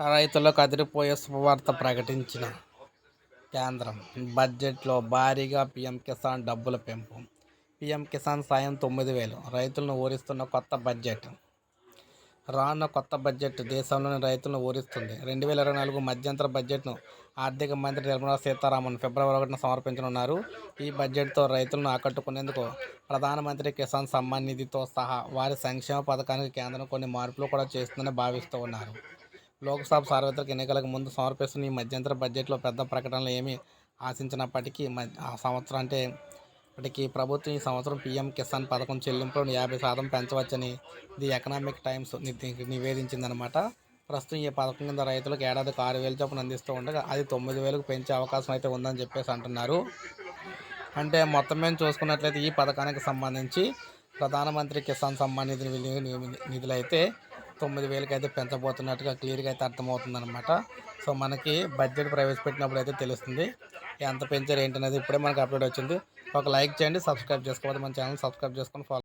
రైతులకు అదిరిపోయే శుభవార్త ప్రకటించిన కేంద్రం. బడ్జెట్లో భారీగా పీఎం కిసాన్ డబ్బుల పెంపు. పీఎం కిసాన్ సాయం తొమ్మిది వేలు. రైతులను ఊరిస్తున్న కొత్త బడ్జెట్. రానున్న కొత్త బడ్జెట్ దేశంలోని రైతులను ఊరిస్తుంది. రెండు వేల ఇరవై నాలుగు మధ్యంతర బడ్జెట్ను ఆర్థిక మంత్రి నిర్మలా సీతారామన్ ఫిబ్రవరి ఒకటిన సమర్పించనున్నారు. ఈ బడ్జెట్తో రైతులను ఆకట్టుకునేందుకు ప్రధానమంత్రి కిసాన్ సమ్మాన్ నిధితో సహా వారి సంక్షేమ పథకానికి కేంద్రం కొన్ని మార్పులు కూడా చేస్తుందని భావిస్తూ ఉన్నారు. లోక్సభ సార్వత్రిక ఎన్నికలకు ముందు సమర్పిస్తున్న ఈ మధ్యంతర బడ్జెట్లో పెద్ద ప్రకటనలు ఏమీ ఆశించినప్పటికీ మ- ఆ సంవత్సరం అంటే ఇప్పటికీ ప్రభుత్వం ఈ సంవత్సరం పీఎం కిసాన్ పథకం చెల్లింపులను యాభై శాతం పెంచవచ్చని ది ఎకనామిక్ టైమ్స్ ని- నివేదించిందనమాట ప్రస్తుతం ఈ పథకం కింద రైతులకు ఏడాదికి ఆరు వేలు చొప్పున అందిస్తూ ఉండగా అది తొమ్మిది వేలకు పెంచే అవకాశం అయితే ఉందని చెప్పేసి అంటున్నారు. అంటే మొత్తం మేము చూసుకున్నట్లయితే ఈ పథకానికి సంబంధించి ప్రధానమంత్రి కిసాన్ సమ్మాన్ నిధి నిధులైతే తొమ్మిది వేలకి అయితే పెంచబోతున్నట్టుగా క్లియర్గా అయితే అర్థమవుతుంది అనమాట సో మనకి బడ్జెట్ ప్రవేశపెట్టినప్పుడు అయితే తెలుస్తుంది. ఎంత పెంచారు ఏంటనేది ఇప్పుడే మనకి అప్డేట్ వచ్చింది. ఒక లైక్ చేయండి సబ్స్క్రైబ్ చేసుకోవద్దు మన ఛానల్ సబ్స్క్రైబ్ చేసుకొని ఫాలో